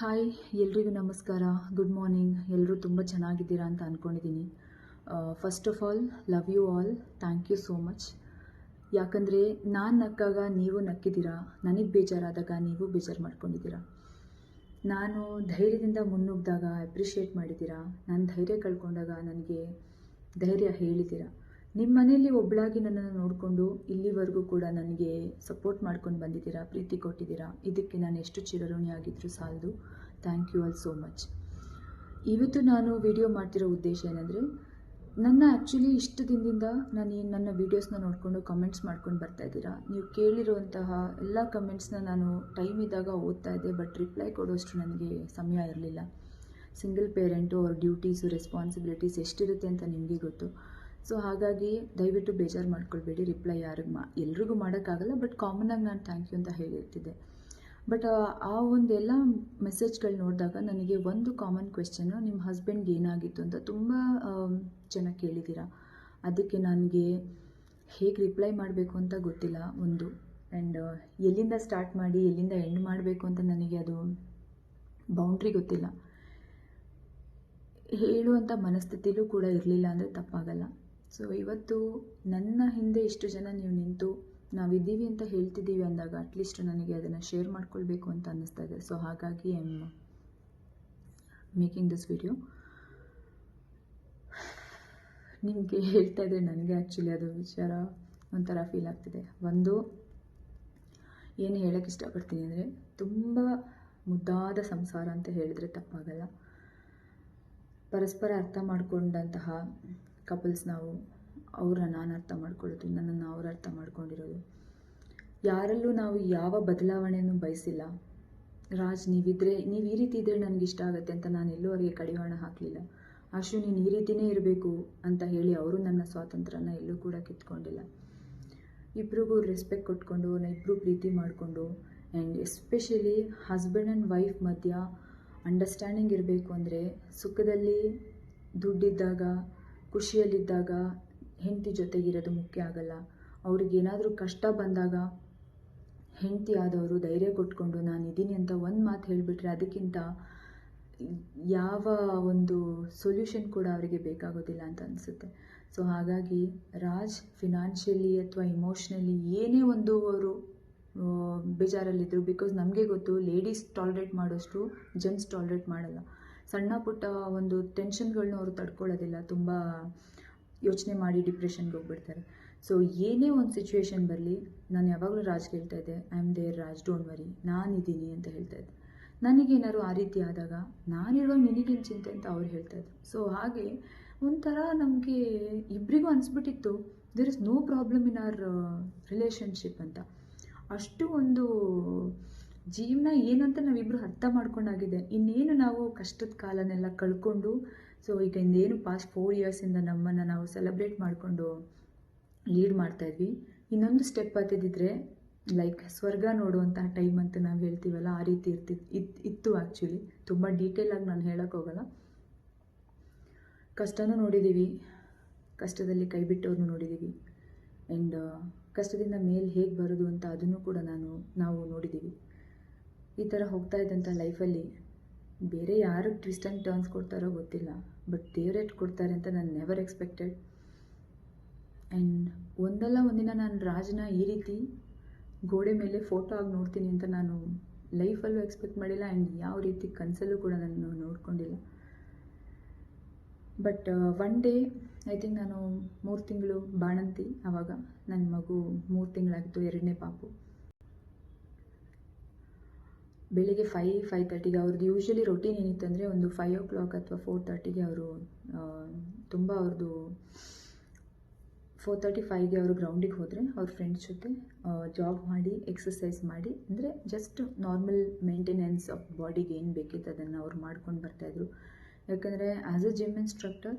Hi ಎಲ್ರಿಗೂ ನಮಸ್ಕಾರ. Good morning ಎಲ್ಲರೂ ತುಂಬ ಚೆನ್ನಾಗಿದ್ದೀರಾ ಅಂತ ಅಂದ್ಕೊಂಡಿದ್ದೀನಿ first of all love you all thank you so much ಯಾಕಂದರೆ ನಾನು ನಕ್ಕಾಗ ನೀವು ನಕ್ಕಿದ್ದೀರಾ? ನನಗೆ ಬೇಜಾರಾದಾಗ ನೀವು ಬೇಜಾರು ಮಾಡ್ಕೊಂಡಿದ್ದೀರಾ? ನಾನು ಧೈರ್ಯದಿಂದ ಮುನ್ನುಗ್ಗಿದಾಗ ಅಪ್ರಿಷಿಯೇಟ್ ಮಾಡಿದ್ದೀರಾ? ನಾನು ಧೈರ್ಯ ಕಳ್ಕೊಂಡಾಗ ನನಗೆ ಧೈರ್ಯ ಹೇಳಿದ್ದೀರಾ? ನಿಮ್ಮ ಮನೆಯಲ್ಲಿ ಒಬ್ಬಳಾಗಿ ನನ್ನನ್ನು ನೋಡಿಕೊಂಡು ಇಲ್ಲಿವರೆಗೂ ಕೂಡ ನನಗೆ ಸಪೋರ್ಟ್ ಮಾಡ್ಕೊಂಡು ಬಂದಿದ್ದೀರಾ, ಪ್ರೀತಿ ಕೊಟ್ಟಿದ್ದೀರಾ? ಇದಕ್ಕೆ ನಾನು ಎಷ್ಟು ಚಿರಋಣಿ ಆಗಿದ್ದರೂ ಸಾಲದು. Thank you all so much ಇವತ್ತು ನಾನು ವಿಡಿಯೋ ಮಾಡ್ತಿರೋ ಉದ್ದೇಶ ಏನಂದರೆ, ನನ್ನ ಆ್ಯಕ್ಚುಲಿ ಇಷ್ಟು ದಿನದಿಂದ ನಾನು ಏನು ನನ್ನ ವೀಡಿಯೋಸ್ನ ನೋಡಿಕೊಂಡು ಕಮೆಂಟ್ಸ್ ಮಾಡ್ಕೊಂಡು ಬರ್ತಾ ಇದ್ದೀರಾ? ನೀವು ಕೇಳಿರುವಂತಹ ಎಲ್ಲ ಕಮೆಂಟ್ಸ್ನ ನಾನು ಟೈಮ್ ಇದ್ದಾಗ ಓದ್ತಾ ಇದ್ದೆ ಬಟ್ ರಿಪ್ಲೈ ಕೊಡೋಷ್ಟು ನನಗೆ ಸಮಯ ಇರಲಿಲ್ಲ. ಸಿಂಗಲ್ ಪೇರೆಂಟು ಅವ್ರ ಡ್ಯೂಟೀಸು ರೆಸ್ಪಾನ್ಸಿಬಿಲಿಟೀಸ್ ಎಷ್ಟಿರುತ್ತೆ ಅಂತ ನಿಮಗೆ ಗೊತ್ತು. ಸೊ ಹಾಗಾಗಿ ದಯವಿಟ್ಟು ಬೇಜಾರು ಮಾಡ್ಕೊಳ್ಬೇಡಿ. ರಿಪ್ಲೈ ಯಾರಿಗೆ ಮಾ, ಎಲ್ರಿಗೂ ಮಾಡೋಕ್ಕಾಗಲ್ಲ ಬಟ್ ಕಾಮನಾಗಿ ನಾನು ಥ್ಯಾಂಕ್ ಯು ಅಂತ ಹೇಳಿರ್ತಿದ್ದೆ. ಬಟ್ ಆ ಒಂದೆಲ್ಲ ಮೆಸೇಜ್ಗಳು ನೋಡಿದಾಗ ನನಗೆ ಒಂದು ಕಾಮನ್ ಕ್ವೆಶ್ಚನ್ನು ನಿಮ್ಮ ಹಸ್ಬೆಂಡ್ಗೆ ಏನಾಗಿತ್ತು ಅಂತ ತುಂಬ ಚೆನ್ನಾಗಿ ಕೇಳಿದ್ದೀರಾ ಅದಕ್ಕೆ ನನಗೆ ಹೇಗೆ ರಿಪ್ಲೈ ಮಾಡಬೇಕು ಅಂತ ಗೊತ್ತಿಲ್ಲ, ಒಂದು. ಆ್ಯಂಡ್ ಎಲ್ಲಿಂದ ಸ್ಟಾರ್ಟ್ ಮಾಡಿ, ಎಲ್ಲಿಂದ ಎಂಡ್ ಮಾಡಬೇಕು ಅಂತ ನನಗೆ ಅದು ಬೌಂಡ್ರಿ ಗೊತ್ತಿಲ್ಲ. ಹೇಳುವಂಥ ಮನಸ್ಥಿತಿಲೂ ಕೂಡ ಇರಲಿಲ್ಲ ಅಂದರೆ ತಪ್ಪಾಗಲ್ಲ. ಸೊ ಇವತ್ತು ನನ್ನ ಹಿಂದೆ ಇಷ್ಟು ಜನ ನೀವು ನಿಂತು ನಾವಿದ್ದೀವಿ ಅಂತ ಹೇಳ್ತಿದ್ದೀವಿ ಅಂದಾಗ ಅಟ್ಲೀಸ್ಟ್ ನನಗೆ ಅದನ್ನು ಶೇರ್ ಮಾಡ್ಕೊಳ್ಬೇಕು ಅಂತ ಅನ್ನಿಸ್ತಾ ಇದೆ. ಸೊ ಹಾಗಾಗಿ ಐ ಮೇಕಿಂಗ್ ದಿಸ್ ವಿಡಿಯೋ ನಿಮಗೆ ಹೇಳ್ತಾ ಇದ್ದರೆ ನನಗೆ ಆ್ಯಕ್ಚುಲಿ ಅದು ವಿಚಾರ ಒಂಥರ ಫೀಲ್ ಆಗ್ತಿದೆ. ಒಂದು, ಏನು ಹೇಳೋಕ್ಕೆ ಇಷ್ಟಪಡ್ತೀನಿ ಅಂದರೆ ತುಂಬ ಮುದ್ದಾದ ಸಂಸಾರ ಅಂತ ಹೇಳಿದರೆ ತಪ್ಪಾಗಲ್ಲ. ಪರಸ್ಪರ ಅರ್ಥ ಮಾಡಿಕೊಂಡಂತಹ ಕಪಲ್ಸ್ ನಾವು ಅವ್ರನ್ನ ನಾನು ಅರ್ಥ ಮಾಡ್ಕೊಳ್ಳೋದು, ನನ್ನನ್ನು ಅವ್ರು ಅರ್ಥ ಮಾಡ್ಕೊಂಡಿರೋದು. ಯಾರಲ್ಲೂ ನಾವು ಯಾವ ಬದಲಾವಣೆಯನ್ನು ಬಯಸಿಲ್ಲ. ರಾಜ್, ನೀವಿದ್ರೆ, ನೀವು ಈ ರೀತಿ ಇದ್ದರೆ ನನಗೆ ಇಷ್ಟ ಆಗುತ್ತೆ ಅಂತ ನಾನು ಎಲ್ಲೂ ಅವರಿಗೆ ಕಡಿವಾಣ ಹಾಕಲಿಲ್ಲ. ಅಶು ನೀನು ಈ ರೀತಿಯೇ ಇರಬೇಕು ಅಂತ ಹೇಳಿ ಅವರು ನನ್ನ ಸ್ವಾತಂತ್ರ್ಯನ ಎಲ್ಲೂ ಕೂಡ ಕಿತ್ಕೊಂಡಿಲ್ಲ. ಇಬ್ರಿಗೂ ರೆಸ್ಪೆಕ್ಟ್ ಕೊಟ್ಕೊಂಡು ಇಬ್ಬರು ಪ್ರೀತಿ ಮಾಡಿಕೊಂಡು and especially husband and wife ಮಧ್ಯ ಅಂಡರ್ಸ್ಟ್ಯಾಂಡಿಂಗ್ ಇರಬೇಕು ಅಂದರೆ ಸುಖದಲ್ಲಿ ದುಡ್ಡಿದ್ದಾಗ ಖುಷಿಯಲ್ಲಿದ್ದಾಗ ಹೆಂಡತಿ ಜೊತೆಗಿರೋದು ಮುಖ್ಯ ಆಗಲ್ಲ. ಅವ್ರಿಗೆ ಏನಾದರೂ ಕಷ್ಟ ಬಂದಾಗ ಹೆಂಡತಿ ಆದವರು ಧೈರ್ಯ ಕೊಟ್ಕೊಂಡು ನಾನು ಇದ್ದೀನಿ ಅಂತ ಒಂದು ಮಾತು ಹೇಳಿಬಿಟ್ರೆ ಅದಕ್ಕಿಂತ ಯಾವ ಒಂದು ಸೊಲ್ಯೂಷನ್ ಕೂಡ ಅವರಿಗೆ ಬೇಕಾಗೋದಿಲ್ಲ ಅಂತ ಅನಿಸುತ್ತೆ. ಸೊ ಹಾಗಾಗಿ ರಾಜ್ ಫಿನಾನ್ಷಿಯಲಿ ಅಥವಾ ಇಮೋಷ್ನಲಿ ಏನೇ ಒಂದು ಅವರು ಬೇಜಾರಲ್ಲಿದ್ದರು ಬಿಕಾಸ್ ನಮಗೆ ಗೊತ್ತು ಲೇಡೀಸ್ ಟಾಲ್ರೇಟ್ ಮಾಡೋಷ್ಟು ಜೆಂಟ್ಸ್ ಟಾಲ್ರೇಟ್ ಮಾಡಲ್ಲ. ಸಣ್ಣ ಪುಟ್ಟ ಒಂದು ಟೆನ್ಷನ್ಗಳನ್ನ ಅವರು ತಡ್ಕೊಳ್ಳೋದಿಲ್ಲ. ತುಂಬ ಯೋಚನೆ ಮಾಡಿ ಡಿಪ್ರೆಷನ್ಗೆ ಹೋಗ್ಬಿಡ್ತಾರೆ. ಸೊ ಏನೇ ಒಂದು ಸಿಚುವೇಶನ್ ಬರಲಿ, ನಾನು ಯಾವಾಗಲೂ ರಾಜ್ ಹೇಳ್ತಾ ಇದ್ದೆ I am there Raj don't worry ನಾನಿದ್ದೀನಿ ಅಂತ ಹೇಳ್ತಾ ಇದ್ದೆ. ನನಗೇನಾದ್ರು ಆ ರೀತಿ ಆದಾಗ ನಾನಿರೋ ನಿನಗೇನು ಚಿಂತೆ ಅಂತ ಅವ್ರು ಹೇಳ್ತಾ ಇದ್ರು. ಸೊ ಹಾಗೆ ಒಂಥರ ನಮಗೆ ಇಬ್ಬರಿಗೂ ಅನಿಸ್ಬಿಟ್ಟಿತ್ತು there is no problem in our relationship ಅಂತ. ಅಷ್ಟು ಒಂದು ಜೀವನ ಏನಂತ ನಾವಿಬ್ಬರು ಅರ್ಥ ಮಾಡ್ಕೊಂಡಾಗಿದೆ. ಇನ್ನೇನು ನಾವು ಕಷ್ಟದ ಕಾಲನೆಲ್ಲ ಕಳ್ಕೊಂಡು ಸೊ ಈಗ ಇಂದೇನು ಪಾಸ್ಟ್ ಫೋರ್ ಇಯರ್ಸಿಂದ ನಮ್ಮನ್ನು ನಾವು ಸೆಲೆಬ್ರೇಟ್ ಮಾಡಿಕೊಂಡು ಲೀಡ್ ಮಾಡ್ತಾಯಿದ್ವಿ ಇನ್ನೊಂದು ಸ್ಟೆಪ್ ಹತ್ತಿದ್ರೆ ಲೈಕ್ ಸ್ವರ್ಗ ನೋಡುವಂತಹ ಟೈಮ್ ಅಂತ ನಾವು ಹೇಳ್ತೀವಲ್ಲ, ಆ ರೀತಿ ಇರ್ತಿ ಇತ್ತು ಇತ್ತು ಆ್ಯಕ್ಚುಲಿ ತುಂಬ ಡೀಟೇಲಾಗಿ ನಾನು ಹೇಳೋಕ್ಕೋಗಲ್ಲ ಕಷ್ಟನೂ ನೋಡಿದ್ದೀವಿ ಕಷ್ಟದಲ್ಲಿ ಕೈ ಬಿಟ್ಟವ್ರನ್ನೂ ನೋಡಿದ್ದೀವಿ ಆ್ಯಂಡ್ ಕಷ್ಟದಿಂದ ಮೇಲೆ ಹೇಗೆ ಬರೋದು ಅಂತ ಅದನ್ನು ಕೂಡ ನಾನು, ನಾವು ನೋಡಿದ್ದೀವಿ ಈ ಥರ ಹೋಗ್ತಾ ಇದ್ದಂಥ ಲೈಫಲ್ಲಿ ಬೇರೆ ಯಾರು ಟ್ವಿಸ್ಟ್ ಆ್ಯಂಡ್ ಟರ್ನ್ಸ್ ಕೊಡ್ತಾರೋ ಗೊತ್ತಿಲ್ಲ. ಬಟ್ ದೇವ್ರೇಟ್ ಕೊಡ್ತಾರೆ ಅಂತ ನಾನು ನೆವರ್ ಎಕ್ಸ್ಪೆಕ್ಟೆಡ್ ಆ್ಯಂಡ್ ಒಂದಲ್ಲ ಒಂದಿನ ನಾನು ರಾಜನ ಈ ರೀತಿ ಗೋಡೆ ಮೇಲೆ ಫೋಟೋ ಆಗಿ ನೋಡ್ತೀನಿ ಅಂತ ನಾನು ಲೈಫಲ್ಲೂ ಎಕ್ಸ್ಪೆಕ್ಟ್ ಮಾಡಿಲ್ಲ ಆ್ಯಂಡ್ ಯಾವ ರೀತಿ ಕನಸಲ್ಲೂ ಕೂಡ ನಾನು ನೋಡ್ಕೊಂಡಿಲ್ಲ. But one day I think ನಾನು ಮೂರು ತಿಂಗಳು ಬಾಣಂತಿ ಆವಾಗ ನನ್ನ ಮಗು ಮೂರು ತಿಂಗಳಾಗಿತ್ತು, ಎರಡನೇ ಪಾಪು. ಬೆಳಿಗ್ಗೆ ಫೈ ಫೈವ್ ತರ್ಟಿಗೆ ಅವ್ರದ್ದು ಯೂಶ್ವಲಿ ರೊಟೀನ್ ಏನಿತ್ತು ಅಂದರೆ ಒಂದು ಫೈವ್ ಓ ಕ್ಲಾಕ್ ಅಥವಾ ಫೋರ್ ತರ್ಟಿಗೆ ಅವರು ತುಂಬ ಅವ್ರದ್ದು ಫೋರ್ ತರ್ಟಿ ಫೈವ್ಗೆ ಅವರು ಗ್ರೌಂಡಿಗೆ ಹೋದರೆ ಅವ್ರ ಫ್ರೆಂಡ್ಸ್ ಜೊತೆ ಜಾಗ್ ಮಾಡಿ ಎಕ್ಸಸೈಸ್ ಮಾಡಿ, ಅಂದರೆ ಜಸ್ಟ್ ನಾರ್ಮಲ್ ಮೇಂಟೆನೆನ್ಸ್ ಆಫ್ ಬಾಡಿಗೆ ಏನು ಬೇಕಿತ್ತು ಅದನ್ನು ಅವ್ರು ಮಾಡ್ಕೊಂಡು ಬರ್ತಾಯಿದ್ರು ಯಾಕಂದರೆ as a gym instructor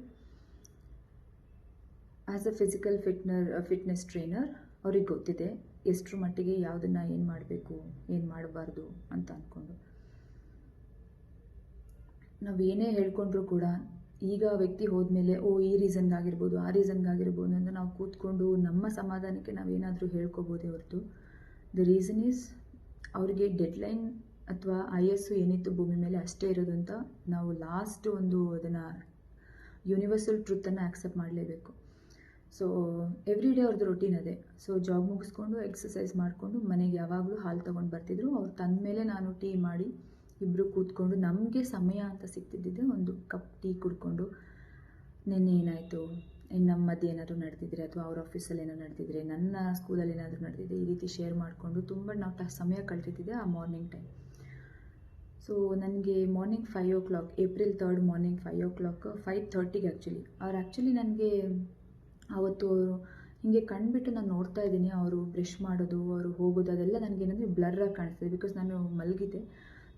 as a physical fitness fitness trainer ಅವ್ರಿಗೆ ಗೊತ್ತಿದೆ. ಎಷ್ಟರ ಮಟ್ಟಿಗೆ ಯಾವುದನ್ನು ಏನು ಮಾಡಬೇಕು, ಏನು ಮಾಡಬಾರ್ದು ಅಂತ ಅಂದ್ಕೊಂಡು ನಾವು ಏನೇ ಹೇಳ್ಕೊಂಡ್ರೂ ಕೂಡ ಈಗ ವ್ಯಕ್ತಿ ಹೋದ್ಮೇಲೆ, ಓ, ಈ ರೀಸನ್ಗಾಗಿರ್ಬೋದು ಆ ರೀಸನ್ಗಾಗಿರ್ಬೋದು ಅಂತ ನಾವು ಕೂತ್ಕೊಂಡು ನಮ್ಮ ಸಮಾಧಾನಕ್ಕೆ ನಾವೇನಾದರೂ ಹೇಳ್ಕೊಬೋದೇ ಹೊರತು ದ ರೀಸನ್ ಈಸ್ ಅವರಿಗೆ ಡೆಡ್ಲೈನ್ ಅಥವಾ ಆಯಸ್ಸು ಏನಿತ್ತು ಭೂಮಿ ಮೇಲೆ ಅಷ್ಟೇ ಇರೋದು ಅಂತ ನಾವು ಲಾಸ್ಟ್ ಒಂದು ಅದನ್ನು ಯೂನಿವರ್ಸಲ್ ಟ್ರುತ್ತನ್ನು ಆಕ್ಸೆಪ್ಟ್ ಮಾಡಲೇಬೇಕು. ಸೊ ಎವ್ರಿ ಡೇ ಅವ್ರದ್ದು ರೊಟೀನ್ ಅದೇ. ಸೊ ಜಾಬ್ ಮುಗಿಸ್ಕೊಂಡು ಎಕ್ಸಸೈಸ್ ಮಾಡಿಕೊಂಡು, ಮನೆಗೆ ಯಾವಾಗಲೂ ಹಾಲು ತೊಗೊಂಡು ಬರ್ತಿದ್ರು. ಅವ್ರು ತಂದ ಮೇಲೆ ನಾನು ಟೀ ಮಾಡಿ ಇಬ್ಬರು ಕೂತ್ಕೊಂಡು, ನಮಗೆ ಸಮಯ ಅಂತ ಸಿಗ್ತಿದ್ದಿದ್ದೆ. ಒಂದು ಕಪ್ ಟೀ ಕುಡ್ಕೊಂಡು, ನಿನ್ನೆ ಏನಾಯಿತು? ಇನ್ನು ನಮ್ಮ ಮಧ್ಯೆ ಏನಾದರೂ ನಡೆದಿದ್ರೆ ಅಥವಾ ಅವ್ರ ಆಫೀಸಲ್ಲಿ ಏನೋ ನಡೆದಿದ್ರೆ, ನನ್ನ ಸ್ಕೂಲಲ್ಲಿ ಏನಾದರೂ ನಡೆದಿದೆ ಈ ರೀತಿ ಶೇರ್ ಮಾಡಿಕೊಂಡು ತುಂಬ ನಾವು ಸಮಯ ಕಳ್ತಿದ್ದೆ ಆ ಮಾರ್ನಿಂಗ್ ಟೈಮ್ ಸೊ ನನಗೆ morning five o'clock April third morning five o'clock five ಥರ್ಟಿಗೆ actually ಅವ್ರು ಆ್ಯಕ್ಚುಲಿ ನನಗೆ ಆವತ್ತು ಅವರು ಹೀಗೆ ಕಣ್ಬಿಟ್ಟು ನಾನು ನೋಡ್ತಾ ಇದ್ದೀನಿ, ಅವರು ಬ್ರಷ್ ಮಾಡೋದು, ಅವರು ಹೋಗೋದು, ಅದೆಲ್ಲ ನನಗೇನಂದರೆ ಬ್ಲರ್ರಾಗಿ ಕಾಣಿಸ್ತಿದೆ ಬಿಕಾಸ್ ನಾನು ಮಲಗಿದ್ದೆ.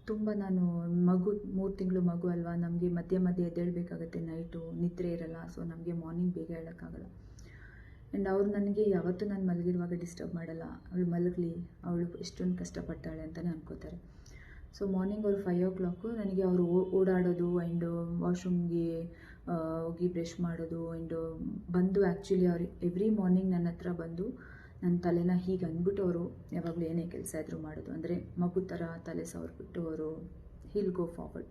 ತುಂಬ ನಾನು ಮಗು, ಮೂರು ತಿಂಗಳು ಮಗು ಅಲ್ವಾ, ನಮಗೆ ಮಧ್ಯೆ ಮಧ್ಯೆ ಎದ್ದೇಳಬೇಕಾಗತ್ತೆ ನೈಟು ನಿದ್ರೆ ಇರಲ್ಲ ಸೊ ನಮಗೆ ಮಾರ್ನಿಂಗ್ ಬೇಗ ಹೇಳೋಕ್ಕಾಗಲ್ಲ. ಆ್ಯಂಡ್ ಅವ್ರು ನನಗೆ ಯಾವತ್ತೂ ನಾನು ಮಲಗಿರುವಾಗ ಡಿಸ್ಟರ್ಬ್ ಮಾಡಲ್ಲ. ಅವಳು ಮಲಗಲಿ, ಅವಳು ಎಷ್ಟೊಂದು ಕಷ್ಟಪಡ್ತಾಳೆ ಅಂತಲೇ ಅನ್ಕೋತಾರೆ. ಸೊ ಮಾರ್ನಿಂಗ್ ಅವ್ರು ಫೈವ್ ಓ ಕ್ಲಾಕು ನನಗೆ ಅವರು ಓಡಾಡೋದು ಆ್ಯಂಡ್ ವಾಶ್ರೂಮ್ಗೆ ಹೋಗಿ ಬ್ರಷ್ ಮಾಡೋದು ಆ್ಯಂಡ್ ಬಂದು ಆ್ಯಕ್ಚುಲಿ ಅವ್ರು ಎವ್ರಿ ಮಾರ್ನಿಂಗ್ ನನ್ನ ಹತ್ರ ಬಂದು ನನ್ನ ತಲೆನ ಹೀಗೆ ಅಂದ್ಬಿಟ್ಟು ಅವರು ಯಾವಾಗಲೂ ಏನೇ ಕೆಲಸ ಇದ್ದರೂ ಮಾಡೋದು. ಅಂದರೆ ಮಗು ಥರ ತಲೆ ಸವರ್ಬಿಟ್ಟು ಅವರು ಹಿಲ್ ಗೋ ಫಾರ್ವರ್ಡ್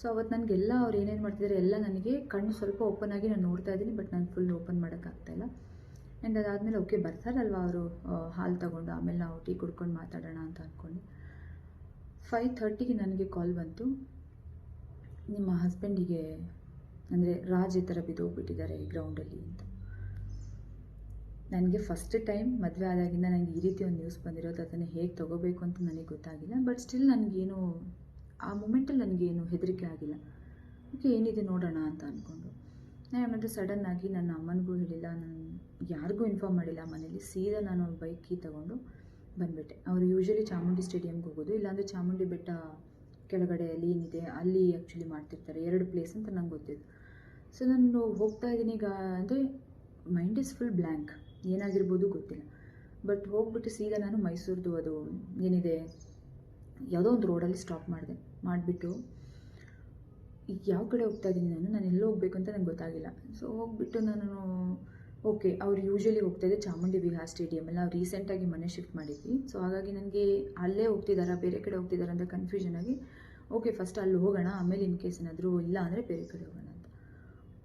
ಸೊ ಅವತ್ತು ನನಗೆಲ್ಲ ಅವ್ರು ಏನೇನು ಮಾಡ್ತಿದ್ದಾರೆ ಎಲ್ಲ ನನಗೆ ಕಣ್ಣು ಸ್ವಲ್ಪ ಓಪನ್ ಆಗಿ ನಾನು ನೋಡ್ತಾ ಇದ್ದೀನಿ ಬಟ್ ನಾನು ಫುಲ್ ಓಪನ್ ಮಾಡೋಕ್ಕಾಗ್ತಾಯಿಲ್ಲ ಆ್ಯಂಡ್ ಅದಾದಮೇಲೆ ಓಕೆ ಬರ್ತಾರಲ್ವ ಅವರು ಹಾಲು ತಗೊಂಡು, ಆಮೇಲೆ ನಾವು ಟೀ ಕುಡ್ಕೊಂಡು ಮಾತಾಡೋಣ ಅಂತ ಅಂದ್ಕೊಂಡು ಫೈವ್ ಥರ್ಟಿಗೆ ನನಗೆ ಕಾಲ್ ಬಂತು. ನಿಮ್ಮ ಹಸ್ಬೆಂಡಿಗೆ ಅಂದರೆ ರಾಜ್ ಥರ ಬಿದ್ದೋಗ್ಬಿಟ್ಟಿದ್ದಾರೆ ಈ ಗ್ರೌಂಡಲ್ಲಿ ಅಂತ. ನನಗೆ ಫಸ್ಟ್ ಟೈಮ್ ಮದುವೆ ಆದಾಗಿಂದ ನನಗೆ ಈ ರೀತಿ ಒಂದು ನ್ಯೂಸ್ ಬಂದಿರೋದು, ಅದನ್ನು ಹೇಗೆ ತೊಗೋಬೇಕು ಅಂತ ನನಗೆ ಗೊತ್ತಾಗಿಲ್ಲ. ಬಟ್ ಸ್ಟಿಲ್ ನನಗೇನು, ಆ ಮೂಮೆಂಟಲ್ಲಿ ನನಗೇನು ಹೆದರಿಕೆ ಆಗಿಲ್ಲ. ಓಕೆ ಏನಿದೆ ನೋಡೋಣ ಅಂತ ಅಂದ್ಕೊಂಡು ನಾನು ಏನಾದರೂ ಸಡನ್ನಾಗಿ ನನ್ನ ಅಮ್ಮನಿಗೂ ಹೇಳಿಲ್ಲ, ನಾನು ಯಾರಿಗೂ ಇನ್ಫಾರ್ಮ್ ಮಾಡಿಲ್ಲ ಮನೇಲಿ. ಸೀದಾ ನಾನು ಬೈಕ್ ಕೀ ತೊಗೊಂಡು ಬಂದುಬಿಟ್ಟೆ. ಅವರು ಯೂಶ್ವಲಿ ಚಾಮುಂಡಿ ಸ್ಟೇಡಿಯಮ್ಗೆ ಹೋಗೋದು. ಇಲ್ಲಾಂದರೆ ಚಾಮುಂಡಿ ಬೆಟ್ಟ ಕೆಳಗಡೆ ಅಲ್ಲಿ ಏನಿದೆ, ಅಲ್ಲಿ ಆ್ಯಕ್ಚುಲಿ ಮಾಡ್ತಿರ್ತಾರೆ. ಎರಡು ಪ್ಲೇಸ್ ಅಂತ ನಂಗೆ ಗೊತ್ತಿತ್ತು. ಸೊ ನಾನು ಹೋಗ್ತಾ ಇದ್ದೀನಿ ಈಗ ಅಂದರೆ ಮೈಂಡ್ ಇಸ್ ಫುಲ್ ಬ್ಲ್ಯಾಂಕ್ ಏನಾಗಿರ್ಬೋದು ಗೊತ್ತಿಲ್ಲ. ಬಟ್ ಹೋಗ್ಬಿಟ್ಟು ಸೀದಾ ನಾನು ಮೈಸೂರ್ದು ಅದು ಏನಿದೆ, ಯಾವುದೋ ಒಂದು ರೋಡಲ್ಲಿ ಸ್ಟಾಪ್ ಮಾಡಿದೆ. ಮಾಡಿಬಿಟ್ಟು ಈಗ ಯಾವ ಕಡೆ ಹೋಗ್ತಾ ಇದ್ದೀನಿ ನಾನು ನಾನು ಎಲ್ಲೋ ಹೋಗಬೇಕು ಅಂತ ನಂಗೆ ಗೊತ್ತಾಗಿಲ್ಲ. ಸೊ ಹೋಗ್ಬಿಟ್ಟು ನಾನು ಓಕೆ ಅವ್ರು ಯೂಶ್ವಲಿ ಹೋಗ್ತಾಯಿದ್ದೆ ಚಾಮುಂಡಿ ವಿಹಾರ್ ಸ್ಟೇಡಿಯಮಲ್ಲಿ ನಾವು ರೀಸೆಂಟಾಗಿ ಮನೆ ಶಿಫ್ಟ್ ಮಾಡಿದ್ವಿ. ಸೊ ಹಾಗಾಗಿ ನನಗೆ ಅಲ್ಲೇ ಹೋಗ್ತಿದ್ದಾರಾ ಬೇರೆ ಕಡೆ ಹೋಗ್ತಿದ್ದಾರಾ ಅಂತ ಕನ್ಫ್ಯೂಷನ್ ಆಗಿ ಓಕೆ ಫಸ್ಟ್ ಅಲ್ಲಿ ಹೋಗೋಣ, ಆಮೇಲೆ ಇನ್ ಕೇಸ್ ಏನಾದರೂ ಇಲ್ಲ ಅಂದರೆ ಬೇರೆ ಕಡೆ ಹೋಗೋಣ.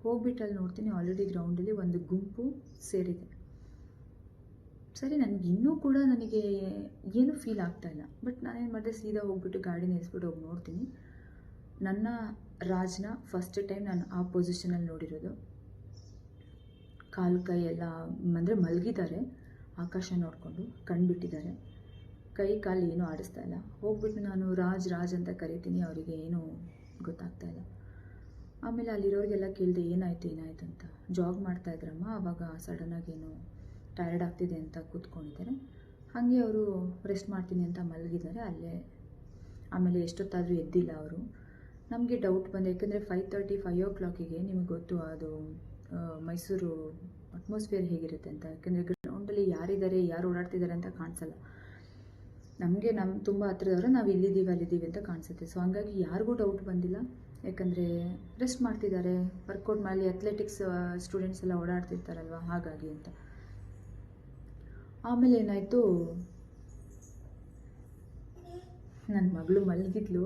ಹೋಗ್ಬಿಟ್ಟು ಅಲ್ಲಿ ನೋಡ್ತೀನಿ ಆಲ್ರೆಡಿ ಗ್ರೌಂಡಲ್ಲಿ ಒಂದು ಗುಂಪು ಸೇರಿದೆ. ಸರಿ, ನನಗೆ ಇನ್ನೂ ಕೂಡ ನನಗೆ ಏನೂ ಫೀಲ್ ಆಗ್ತಾ ಇಲ್ಲ. ಬಟ್ ನಾನೇನು ಮಾಡಿದೆ, ಸೀದಾ ಹೋಗ್ಬಿಟ್ಟು ಗಾಡಿ ನಿಲ್ಲಿಸ್ಬಿಟ್ಟು ಹೋಗಿ ನೋಡ್ತೀನಿ. ನನ್ನ ರಾಜ್ನ ಫಸ್ಟ್ ಟೈಮ್ ನಾನು ಆ ಪೊಸಿಷನಲ್ಲಿ ನೋಡಿರೋದು. ಕಾಲು ಕೈ ಎಲ್ಲ, ಅಂದರೆ ಮಲಗಿದ್ದಾರೆ, ಆಕಾಶ ನೋಡಿಕೊಂಡು ಕಣ್ಬಿಟ್ಟಿದ್ದಾರೆ. ಕೈ ಕಾಲು ಏನೂ ಆಡಿಸ್ತಾ ಇಲ್ಲ. ಹೋಗ್ಬಿಟ್ಟು ನಾನು ರಾಜ್ ರಾಜ್ ಅಂತ ಕರಿತೀನಿ, ಅವರಿಗೆ ಏನೂ ಗೊತ್ತಾಗ್ತಾ ಇಲ್ಲ. ಆಮೇಲೆ ಅಲ್ಲಿರೋರಿಗೆಲ್ಲ ಕೇಳಿದೆ, ಏನಾಯ್ತು ಏನಾಯ್ತು ಅಂತ. ಜಾಗ್ ಮಾಡ್ತಾ ಇದ್ರಮ್ಮ ಆವಾಗ ಸಡನ್ನಾಗಿ ಏನೋ ಟಯರ್ಡ್ ಆಗ್ತಿದೆ ಅಂತ ಕೂತ್ಕೊಂಡಿದ್ದಾರೆ. ಹಾಗೆ ಅವರು ರೆಸ್ಟ್ ಮಾಡ್ತೀನಿ ಅಂತ ಮಲಗಿದ್ದಾರೆ, ಅಲ್ಲೇ. ಆಮೇಲೆ ಎಷ್ಟೊತ್ತಾದರೂ ಎದ್ದಿಲ್ಲ ಅವರು. ನಮಗೆ ಡೌಟ್ ಬಂದೆ, ಯಾಕೆಂದರೆ ಫೈವ್ ತರ್ಟಿ ಫೈವ್ ಓ ಕ್ಲಾಕಿಗೆ ನಿಮಗೆ ಗೊತ್ತು ಅದು ಮೈಸೂರು ಅಟ್ಮಾಸ್ಫಿಯರ್ ಹೇಗಿರುತ್ತೆ ಅಂತ. ಯಾಕೆಂದರೆ ಗ್ರೌಂಡಲ್ಲಿ ಯಾರಿದ್ದಾರೆ, ಯಾರು ಓಡಾಡ್ತಿದ್ದಾರೆ ಅಂತ ಕಾಣಿಸಲ್ಲ. ನಮಗೆ ನಮ್ಮ ತುಂಬ ಹತ್ರದವರು ನಾವು ಇಲ್ಲಿದ್ದೀವಿ ಅಲ್ಲಿದ್ದೀವಿ ಅಂತ ಕಾಣಿಸುತ್ತೆ. ಸೊ ಹಂಗಾಗಿ ಯಾರಿಗೂ ಡೌಟ್ ಬಂದಿಲ್ಲ. ಯಾಕಂದರೆ ರೆಸ್ಟ್ ಮಾಡ್ತಿದ್ದಾರೆ ವರ್ಕೌಟ್ ಮಾಡಲಿ ಅಥ್ಲೆಟಿಕ್ಸ್ ಸ್ಟೂಡೆಂಟ್ಸ್ ಎಲ್ಲ ಓಡಾಡ್ತಿರ್ತಾರಲ್ವ, ಹಾಗಾಗಿ ಅಂತ. ಆಮೇಲೆ ಏನಾಯಿತು? ನನ್ನ ಮಗಳು ಮಲಗಿದ್ಲು,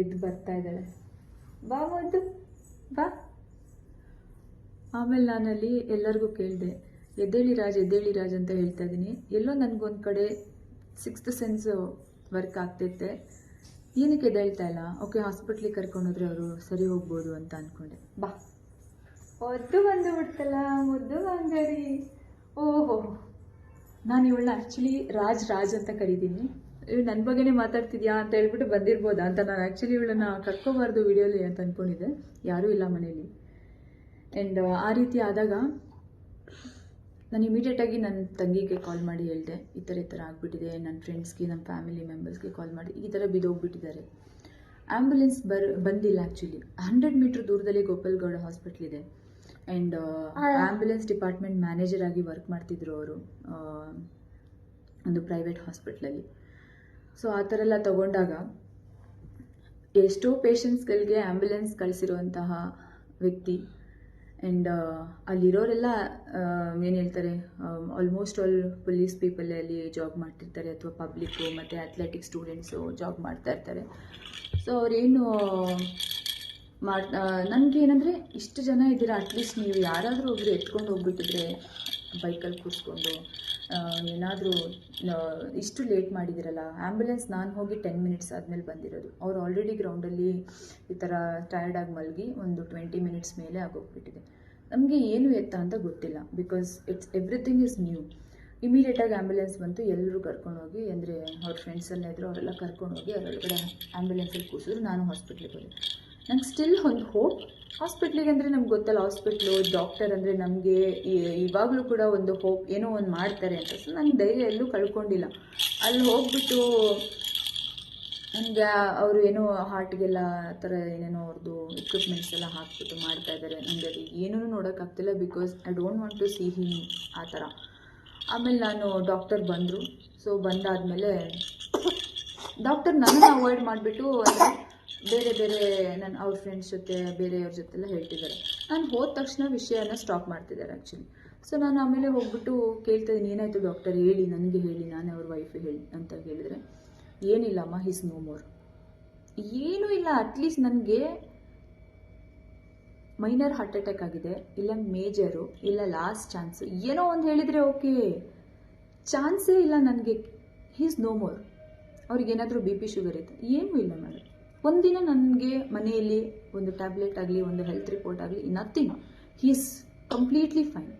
ಎದ್ದು ಬರ್ತಾ ಇದ್ದಾಳೆ. ಬಾ ಮುದ್ದು ಬಾ. ಆಮೇಲೆ ನಾನಲ್ಲಿ ಎಲ್ಲರಿಗೂ ಕೇಳಿದೆ, ಎದ್ದೇಳಿ ರಾಜ್ ಎದ್ದೇಳಿ ರಾಜ್ ಅಂತ ಹೇಳ್ತಾ ಇದ್ದೀನಿ. ಎಲ್ಲೋ ನನಗೊಂದು ಕಡೆ ಸಿಕ್ಸ್ತ್ ಸೆನ್ಸ್ ವರ್ಕ್ ಆಗ್ತೈತೆ ಏನಕ್ಕೆ ಹೇಳ್ತಾ ಇಲ್ಲ? ಓಕೆ ಹಾಸ್ಪಿಟ್ಲಿಗೆ ಕರ್ಕೊಂಡೋದ್ರೆ ಅವರು ಸರಿ ಹೋಗ್ಬೋದು ಅಂತ ಅಂದ್ಕೊಂಡೆ ಬಾ. ಒದ್ದು ಬಂದು ಬಿಡ್ತಲ್ಲ ಮುದ್ದು ಬಂಗಾರಿ ಓಹೋ. ನಾನು ಇವಳನ್ನ ಆ್ಯಕ್ಚುಲಿ ರಾಜ್ ರಾಜ್ ಅಂತ ಕರೀತೀನಿ. ಇವ್ಳು ನನ್ನ ಬಗ್ಗೆನೇ ಮಾತಾಡ್ತಿದ್ಯಾ ಅಂತ ಹೇಳ್ಬಿಟ್ಟು ಬಂದಿರ್ಬೋದಾ ಅಂತ ನಾನು ಆ್ಯಕ್ಚುಲಿ ಇವಳನ್ನ ಕರ್ಕೋಬಾರ್ದು ವಿಡಿಯೋಲಿ ಅಂತ ಅಂದ್ಕೊಂಡಿದ್ದೆ ಯಾರೂ ಇಲ್ಲ ಮನೇಲಿ. ಆ್ಯಂಡ್ ಆ ರೀತಿ ಆದಾಗ ನಾನು ಇಮಿಡಿಯೇಟಾಗಿ ನನ್ನ ತಂಗಿಗೆ ಕಾಲ್ ಮಾಡಿ ಹೇಳಿದೆ ಈ ಥರ ಈ ಥರ ಆಗಿಬಿಟ್ಟಿದೆ ನನ್ನ ಫ್ರೆಂಡ್ಸ್ಗೆ ನಮ್ಮ ಫ್ಯಾಮಿಲಿ ಮೆಂಬರ್ಸ್ಗೆ ಕಾಲ್ ಮಾಡಿ ಈ ಥರ ಬಿದ್ದೋಗ್ಬಿಟ್ಟಿದ್ದಾರೆ. ಆ್ಯಂಬುಲೆನ್ಸ್ ಬರ್ ಬಂದಿಲ್ಲ ಆ್ಯಕ್ಚುಲಿ ಹಂಡ್ರೆಡ್ ಮೀಟ್ರ್ ದೂರದಲ್ಲಿ ಗೋಪಾಲ್ಗೌಡ ಹಾಸ್ಪಿಟ್ಲ್ ಇದೆ. ಆ್ಯಂಡ್ ಆ್ಯಂಬುಲೆನ್ಸ್ ಡಿಪಾರ್ಟ್ಮೆಂಟ್ ಮ್ಯಾನೇಜರ್ ಆಗಿ ವರ್ಕ್ ಮಾಡ್ತಿದ್ರು ಅವರು ಒಂದು ಪ್ರೈವೇಟ್ ಹಾಸ್ಪಿಟ್ಲಲ್ಲಿ ಸೊ ಆ ಥರ ಎಲ್ಲ ತಗೊಂಡಾಗ ಎಷ್ಟೋ ಪೇಷಂಟ್ಸ್ಗಳಿಗೆ ಆ್ಯಂಬುಲೆನ್ಸ್ ಕಳಿಸಿರುವಂತಹ ವ್ಯಕ್ತಿ ಆ್ಯಂಡ್ ಅಲ್ಲಿರೋರೆಲ್ಲ ಏನು ಹೇಳ್ತಾರೆ ಆಲ್ಮೋಸ್ಟ್ ಆಲ್ ಪೊಲೀಸ್ ಪೀಪಲ್ಲೇ ಅಲ್ಲಿ ಜಾಬ್ ಮಾಡ್ತಿರ್ತಾರೆ ಅಥವಾ ಪಬ್ಲಿಕ್ಕು ಮತ್ತು ಅಥ್ಲೆಟಿಕ್ ಸ್ಟೂಡೆಂಟ್ಸು ಜಾಬ್ ಮಾಡ್ತಾ ಇರ್ತಾರೆ. ಸೊ ಅವರೇನು, ಮಾಡ್ ನನಗೆ ಏನಂದರೆ ಇಷ್ಟು ಜನ ಇದ್ದೀರಾ ಅಟ್ಲೀಸ್ಟ್ ನೀವು ಯಾರಾದರೂ ಒಬ್ಬರು ಎತ್ಕೊಂಡು ಹೋಗ್ಬಿಟ್ಟಿದ್ರೆ, ಬೈಕಲ್ಲಿ ಕೂರಿಸ್ಕೊಂಡು ಏನಾದರೂ ಇಷ್ಟು ಲೇಟ್ ಮಾಡಿದಿರಲ್ಲ ಆ್ಯಂಬುಲೆನ್ಸ್ ನಾನು ಹೋಗಿ ಟೆನ್ ಮಿನಿಟ್ಸ್ ಆದಮೇಲೆ ಬಂದಿರೋದು. ಅವ್ರು ಆಲ್ರೆಡಿ ಗ್ರೌಂಡಲ್ಲಿ ಈ ಥರ ಟಯರ್ಡಾಗಿ ಮಲಗಿ ಒಂದು ಟ್ವೆಂಟಿ ಮಿನಿಟ್ಸ್ ಮೇಲೆ ಆಗೋಗ್ಬಿಟ್ಟಿದೆ. ನಮಗೆ ಏನು ಎತ್ತ ಅಂತ ಗೊತ್ತಿಲ್ಲ because it's everything is new ಇಮಿಡಿಯೇಟಾಗಿ ಆ್ಯಂಬುಲೆನ್ಸ್ ಬಂತು ಎಲ್ಲರೂ ಕರ್ಕೊಂಡೋಗಿ ಅಂದರೆ ಅವ್ರ ಫ್ರೆಂಡ್ಸ್ ಎಲ್ಲ ಇದ್ದರು ಅವರೆಲ್ಲ ಕರ್ಕೊಂಡೋಗಿ ಅದರೊಳಗಡೆ ಆ್ಯಂಬುಲೆನ್ಸಲ್ಲಿ ಕೂಸಿದ್ರು ನಾನು ಹಾಸ್ಪಿಟ್ಲಿಗೆ ಹೋದೆ ನಂಗೆ ಸ್ಟಿಲ್ ಒಂದು ಹೋಪ್ ಹಾಸ್ಪಿಟ್ಲಿಗೆ ಅಂದರೆ ನಮ್ಗೆ ಗೊತ್ತಲ್ಲ, ಹಾಸ್ಪಿಟ್ಲು ಡಾಕ್ಟರ್ ಅಂದರೆ ನಮಗೆ ಇವಾಗಲೂ ಕೂಡ ಒಂದು ಹೋಪ್ ಏನೋ ಒಂದು ಮಾಡ್ತಾರೆ ಅಂತ. ಸೊ ನಾನು ಧೈರ್ಯ ಎಲ್ಲೂ ಕಳ್ಕೊಂಡಿಲ್ಲ. ಅಲ್ಲಿ ಹೋಗ್ಬಿಟ್ಟು ನನಗೆ ಅವರು ಏನೋ ಹಾರ್ಟ್ಗೆಲ್ಲ ಆ ಥರ ಏನೇನೋ ಅವ್ರದ್ದು ಎಕ್ವಿಪ್ಮೆಂಟ್ಸ್ ಎಲ್ಲ ಹಾಕ್ಬಿಟ್ಟು ಮಾಡ್ತಾ ಇದ್ದಾರೆ ನನಗೆ ಅದು ಏನೂ ನೋಡೋಕ್ಕಾಗ್ತಿಲ್ಲ because I don't want to see him ಆ ಥರ. ಆಮೇಲೆ ನಾನು ಡಾಕ್ಟರ್ ಬಂದರು. ಸೊ ಬಂದಾದಮೇಲೆ ಡಾಕ್ಟರ್ ನನ್ನ ಅವಾಯ್ಡ್ ಮಾಡಿಬಿಟ್ಟು ಬೇರೆ ಬೇರೆ ನನ್ನ ಅವ್ರ ಫ್ರೆಂಡ್ಸ್ ಜೊತೆ, ಬೇರೆಯವ್ರ ಜೊತೆ ಎಲ್ಲ ಹೇಳ್ತಿದ್ದಾರೆ. ನಾನು ಹೋದ ತಕ್ಷಣ ವಿಷಯನ ಸ್ಟಾಪ್ ಮಾಡ್ತಿದ್ದಾರೆ ಆ್ಯಕ್ಚುಲಿ ಸೊ ನಾನು ಆಮೇಲೆ ಹೋಗ್ಬಿಟ್ಟು ಕೇಳ್ತಾ ಇದ್ದೀನಿ, ಏನಾಯಿತು ಡಾಕ್ಟರ್ ಹೇಳಿ, ನನಗೆ ಹೇಳಿ, ನಾನು ಅವ್ರ ವೈಫ್ ಹೇಳಿ ಅಂತ ಹೇಳಿದರೆ ಏನಿಲ್ಲಮ್ಮ ಹಿಸ್ ನೋ ಮೋರ್ ಏನೂ ಇಲ್ಲ ಅಟ್ಲೀಸ್ಟ್ ನನಗೆ ಮೈನರ್ ಹಾರ್ಟ್ ಅಟ್ಯಾಕ್ ಆಗಿದೆ, ಇಲ್ಲ ಮೇಜರು ಇಲ್ಲ ಲಾಸ್ಟ್ ಚಾನ್ಸ್ ಏನೋ ಒಂದು ಹೇಳಿದರೆ ಓಕೆ ಚಾನ್ಸೇ ಇಲ್ಲ ನನಗೆ. ಹೀಸ್ ನೋ ಮೋರ್ ಅವ್ರಿಗೇನಾದರೂ ಬಿ ಪಿ ಶುಗರ್ ಇತ್ತು ಏನೂ ಇಲ್ಲ ಮೇಡಮ್ ಒಂದಿನ ನನಗೆ ಮನೆಯಲ್ಲಿ ಒಂದು ಟ್ಯಾಬ್ಲೆಟ್ ಆಗಲಿ, ಒಂದು ಹೆಲ್ತ್ ರಿಪೋರ್ಟ್ ಆಗಲಿ ನಥಿಂಗ್ ಈಸ್ ಕಂಪ್ಲೀಟ್ಲಿ ಫೈನ್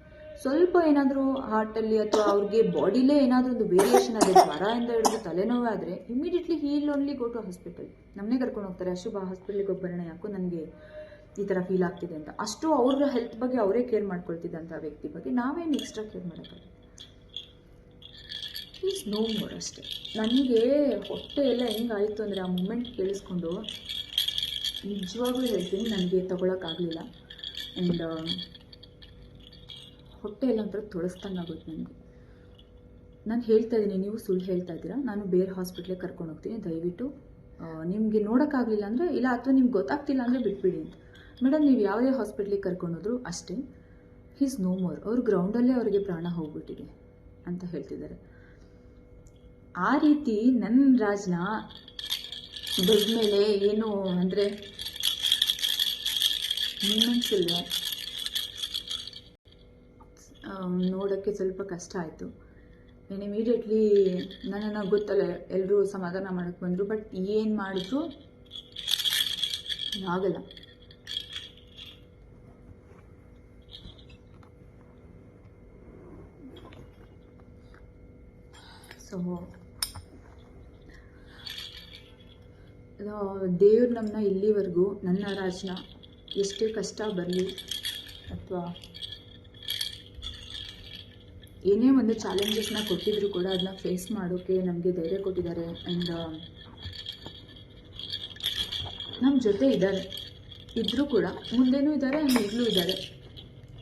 ಸ್ವಲ್ಪ ಏನಾದರೂ ಹಾರ್ಟಲ್ಲಿ ಅಥವಾ ಅವ್ರಿಗೆ ಬಾಡಿಲೇ ಏನಾದರೂ ಒಂದು ವೇರಿಯೇಷನ್ ಆಗಿದೆ ಜ್ವರದಿಂದ ಹಿಡಿದು ತಲೆನೋವು ಆದರೆ immediately he'll only go to hospital ನಮ್ಮನ್ನೇ ಕರ್ಕೊಂಡು ಹೋಗ್ತಾರೆ. ಅಶುಭ ಹಾಸ್ಪಿಟ್ಲಿಗೆ ಹೋಗಿ ಯಾಕೋ ನನಗೆ ಈ ಥರ ಫೀಲ್ ಆಗ್ತಿದೆ ಅಂತ. ಅಷ್ಟು ಅವ್ರ ಹೆಲ್ತ್ ಬಗ್ಗೆ ಅವರೇ ಕೇರ್ ಮಾಡ್ಕೊಳ್ತಿದ್ದಂಥ ವ್ಯಕ್ತಿ ಬಗ್ಗೆ ನಾವೇನು ಎಕ್ಸ್ಟ್ರಾ ಕೇರ್ ಮಾಡೋಕ್ಕಾಗಲ್ಲ. ಈಸ್ ನೋ ಮೋರ್ ಅಷ್ಟೇ ನನಗೆ ಹೊಟ್ಟೆ ಎಲ್ಲ ಹೆಂಗಾಯಿತು ಅಂದರೆ ಆ ಮೂಮೆಂಟ್ ಕೇಳಿಸ್ಕೊಂಡು ನಿಜವಾಗ್ಲೂ ಹೇಳ್ತೀನಿ, ನನಗೆ ತೊಗೊಳಕ್ಕಾಗಲಿಲ್ಲ. ಆ್ಯಂಡ್ ಹೊಟ್ಟೆ ಎಲ್ಲ ಒಂಥರ ತೊಳಸ್ದಂಗಾಗುತ್ತೆ ನನಗೆ. ನಾನು ಹೇಳ್ತಾ ಇದ್ದೀನಿ, ನೀವು ಸುಳ್ಳು ಹೇಳ್ತಾ ಇದ್ದೀರಾ. ನಾನು ಬೇರೆ ಹಾಸ್ಪಿಟ್ಲಿಗೆ ಕರ್ಕೊಂಡು ಹೋಗ್ತೀನಿ. ದಯವಿಟ್ಟು ನಿಮಗೆ ನೋಡೋಕ್ಕಾಗಲಿಲ್ಲ ಅಂದರೆ, ಇಲ್ಲ, ಅಥವಾ ನಿಮ್ಗೆ ಗೊತ್ತಾಗ್ತಿಲ್ಲ ಅಂದರೆ ಬಿಟ್ಬಿಡಿ ಅಂತ. ಮೇಡಮ್, ನೀವು ಯಾವುದೇ ಹಾಸ್ಪಿಟ್ಲಿಗೆ ಕರ್ಕೊಂಡೋದ್ರು ಅಷ್ಟೇ. ಹೀಸ್ ನೋ ಮೋರ್ ಅವ್ರ ಗ್ರೌಂಡಲ್ಲೇ ಅವರಿಗೆ ಪ್ರಾಣ ಹೋಗ್ಬಿಟ್ಟಿದೆ ಅಂತ ಹೇಳ್ತಿದ್ದಾರೆ. ಆ ರೀತಿ ನನ್ನ ರಾಜನ ಬೆಡ್ ಮೇಲೆ ಏನು ಅಂದರೆ ಮೂಮೆಂಟ್ಸ್ ನೋಡೋಕ್ಕೆ ಸ್ವಲ್ಪ ಕಷ್ಟ ಆಯಿತು. ನಾನು ಇಮಿಡಿಯೇಟ್ಲಿ ನನ್ನನ್ನು ಗೊತ್ತಲ್ಲ ಎಲ್ಲರೂ ಸಮಾಧಾನ ಮಾಡೋಕ್ಕೆ ಬಂದರು, ಬಟ್ ಏನು ಮಾಡಿದ್ರು ಆಗಲ್ಲ ಸೊ ದೇವ್ರು ನಮ್ಮನ್ನ ಇಲ್ಲಿವರೆಗೂ, ನನ್ನ ರಾಜನ ಎಷ್ಟೇ ಕಷ್ಟ ಬರಲಿ ಅಥವಾ ಏನೇ ಒಂದು ಚಾಲೆಂಜಸ್ನ ಕೊಟ್ಟಿದ್ರು ಕೂಡ ಅದನ್ನ ಫೇಸ್ ಮಾಡೋಕ್ಕೆ ನಮಗೆ ಧೈರ್ಯ ಕೊಟ್ಟಿದ್ದಾರೆ ಆ್ಯಂಡ್ ನಮ್ಮ ಜೊತೆ ಇದ್ದಾರೆ. ಇದ್ದರೂ ಕೂಡ, ಮುಂದೆನೂ ಇದ್ದಾರೆ ಆ್ಯಂಡ್ ಈಗಲೂ ಇದ್ದಾರೆ.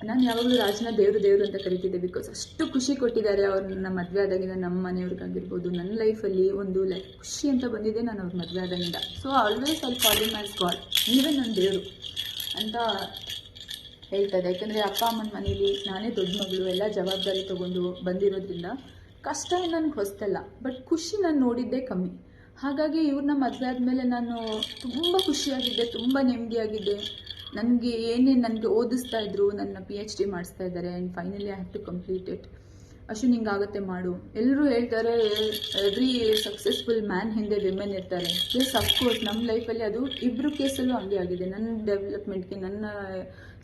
ನಾನು ಯಾವಾಗಲೂ ರಾಜನ ದೇವರು ದೇವರು ಅಂತ ಕರಿತಿದ್ದೆ ಬಿಕಾಸ್ ಅಷ್ಟು ಖುಷಿ ಕೊಟ್ಟಿದ್ದಾರೆ ಅವ್ರನ್ನ ಮದುವೆ ಆದಾಗಿಂದ ನಮ್ಮ ಮನೆಯವ್ರಿಗಾಗಿರ್ಬೋದು ನನ್ನ ಲೈಫಲ್ಲಿ ಒಂದು ಲೈಫ್ ಖುಷಿ ಅಂತ ಬಂದಿದೆ ನಾನು ಅವ್ರ ಮದುವೆ ಆದಾಗಿಂದ. ಸೊ ಆಲ್ವೇಸ್ ಅಲ್ಲಿ ಫಾಲೋ ಆಸ್ ಗಾಡ್ ನೀವೇ ನನ್ನ ದೇವರು ಅಂತ ಹೇಳ್ತದೆ. ಯಾಕಂದರೆ ಅಪ್ಪ, ಅಮ್ಮನ ಮನೇಲಿ ನಾನೇ ದೊಡ್ಡ ಮಗಳು, ಎಲ್ಲ ಜವಾಬ್ದಾರಿ ತೊಗೊಂಡು ಬಂದಿರೋದ್ರಿಂದ ಕಷ್ಟ ನನಗೆ ಹೊಸ್ತಲ್ಲ ಬಟ್ ಖುಷಿ ನಾನು ನೋಡಿದ್ದೇ ಕಮ್ಮಿ. ಹಾಗಾಗಿ ಇವ್ರನ್ನ ಮದುವೆ ಆದಮೇಲೆ ನಾನು ತುಂಬ ಖುಷಿಯಾಗಿದ್ದೆ, ತುಂಬ ನೆಮ್ಮದಿಯಾಗಿದ್ದೆ ನನಗೆ ಏನೇನು ನನಗೆ ಓದಿಸ್ತಾ ಇದ್ರು, ನನ್ನ ಪಿ ಎಚ್ ಡಿ ಮಾಡಿಸ್ತಾ ಇದ್ದಾರೆ and finally I have to complete it Ashu ಹಿಂಗಾಗತ್ತೆ ಮಾಡು. ಎಲ್ಲರೂ ಹೇಳ್ತಾರೆ ಎವ್ರಿ ಸಕ್ಸಸ್ಫುಲ್ ಮ್ಯಾನ್ ಹಿಂದೆ ವಿಮೆನ್ ಇರ್ತಾರೆ. ಎಸ್ ಅಫ್ಕೋರ್ಸ್ ನಮ್ಮ ಲೈಫಲ್ಲಿ ಅದು ಇಬ್ಬರು ಕೇಸಲ್ಲೂ ಹಂಗೆ ಆಗಿದೆ. ನನ್ನ ಡೆವಲಪ್ಮೆಂಟ್ಗೆ ನನ್ನ